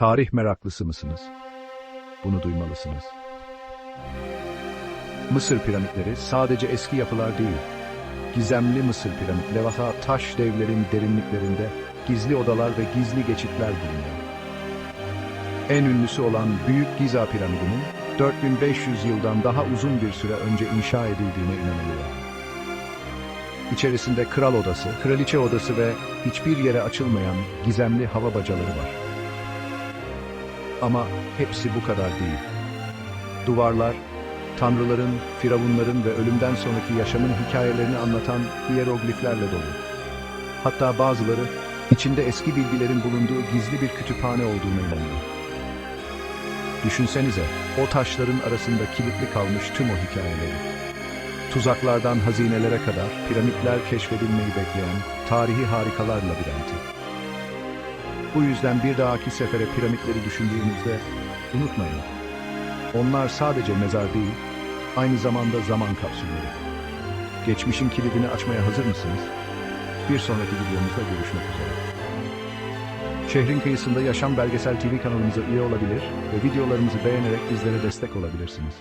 Tarih meraklısı mısınız? Bunu duymalısınız. Mısır piramitleri sadece eski yapılar değil, gizemli Mısır piramit, levha taş devlerin derinliklerinde gizli odalar ve gizli geçitler bulunuyor. En ünlüsü olan Büyük Giza piramidinin 4500 yıldan daha uzun bir süre önce inşa edildiğine inanılıyor. İçerisinde kral odası, kraliçe odası ve hiçbir yere açılmayan gizemli hava bacaları var. Ama hepsi bu kadar değil. Duvarlar, tanrıların, firavunların ve ölümden sonraki yaşamın hikayelerini anlatan hierogliflerle dolu. Hatta bazıları içinde eski bilgilerin bulunduğu gizli bir kütüphane olduğuna inanıyor. Düşünsenize, o taşların arasında kilitli kalmış tüm o hikayeleri. Tuzaklardan hazinelere kadar piramitler keşfedilmeyi bekleyen tarihi harikalar labirenti. Bu yüzden bir dahaki sefere piramitleri düşündüğünüzde unutmayın. Onlar sadece mezar değil, aynı zamanda zaman kapsülleri. Geçmişin kilidini açmaya hazır mısınız? Bir sonraki videomuzda görüşmek üzere. Şehrin kıyısında Yaşam Belgesel TV kanalımıza üye olabilir ve videolarımızı beğenerek bizlere destek olabilirsiniz.